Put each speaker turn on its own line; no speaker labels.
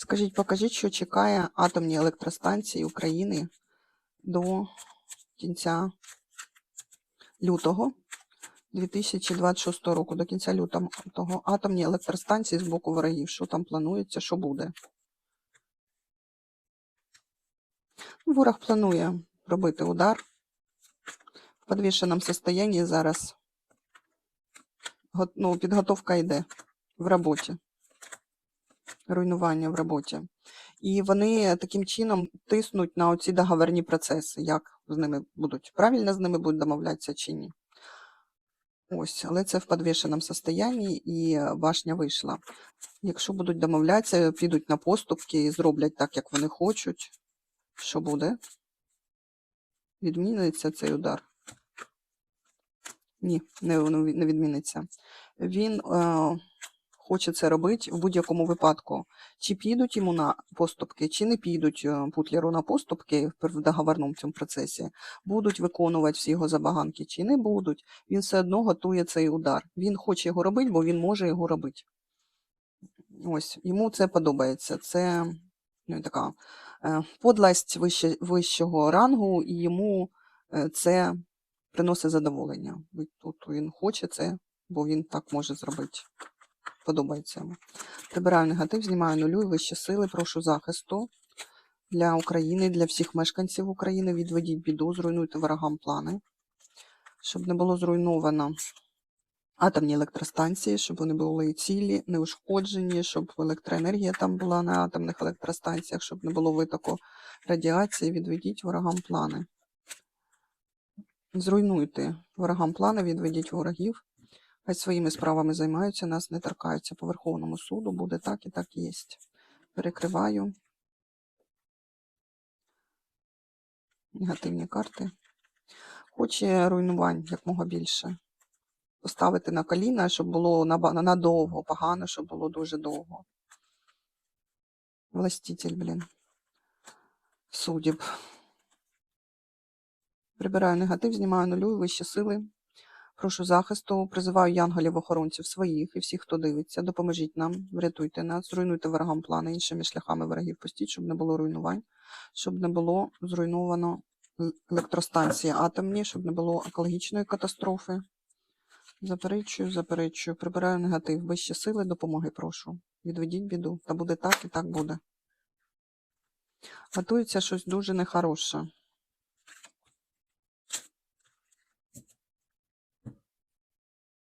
Скажіть, покажіть, що чекає атомні електростанції України до кінця лютого 2026 року, до кінця лютого атомні електростанції з боку ворогів. Що там планується, що буде? Ворог планує робити удар. В підвішеному состоянні зараз ну, підготовка йде в роботі. Руйнування в роботі. І вони таким чином тиснуть на оці договорні процеси, як з ними будуть правильно з ними будуть домовлятися чи ні. Ось, але це в підвішеному состоянні, і башня вийшла. Якщо будуть домовлятися, підуть на поступки і зроблять так, як вони хочуть, що буде? Відміниться цей удар? Ні, не, відміниться. Він е, хоче це робити в будь-якому випадку. Чи підуть йому на поступки, чи не підуть е, Путлеру на поступки в договорному цьому процесі, будуть виконувати всі його забаганки, чи не будуть. Він все одно готує цей удар. Він хоче його робити, бо він може його робити. Ось, йому це подобається. Це ну, така е, подласть вищого рангу, і йому е, це приносить задоволення. Тут він хоче це, бо він так може зробити. Подобається. Прибираю негатив, знімаю нулю і вищі сили, прошу захисту для України, для всіх мешканців України. Відведіть біду, зруйнуйте ворогам плани, щоб не було зруйновано атомні електростанції, щоб вони були цілі, неушкоджені, щоб електроенергія там була на атомних електростанціях, щоб не було витоку радіації. Відведіть ворогам плани. Зруйнуйте ворогам плани, відведіть ворогів. Хай своїми справами займаються, нас не торкаються. По Верховному суду буде так і так є. Перекриваю. Негативні карти. Хоче руйнувань якмога більше. Поставити на коліна, щоб було надовго, погано, щоб було дуже довго. Властитель, блін. Судіб. Прибираю негатив, знімаю нулю вищі сили. Прошу захисту, призиваю янголів-охоронців своїх і всіх, хто дивиться. Допоможіть нам, врятуйте нас, зруйнуйте ворогам плани, іншими шляхами ворогів пустіть, щоб не було руйнувань, щоб не було зруйновано електростанції атомні, щоб не було екологічної катастрофи. Заперечую, заперечую, прибираю негатив, вищі сили, допомоги прошу. Відведіть біду. Та буде так і так буде. Готується щось дуже нехороше.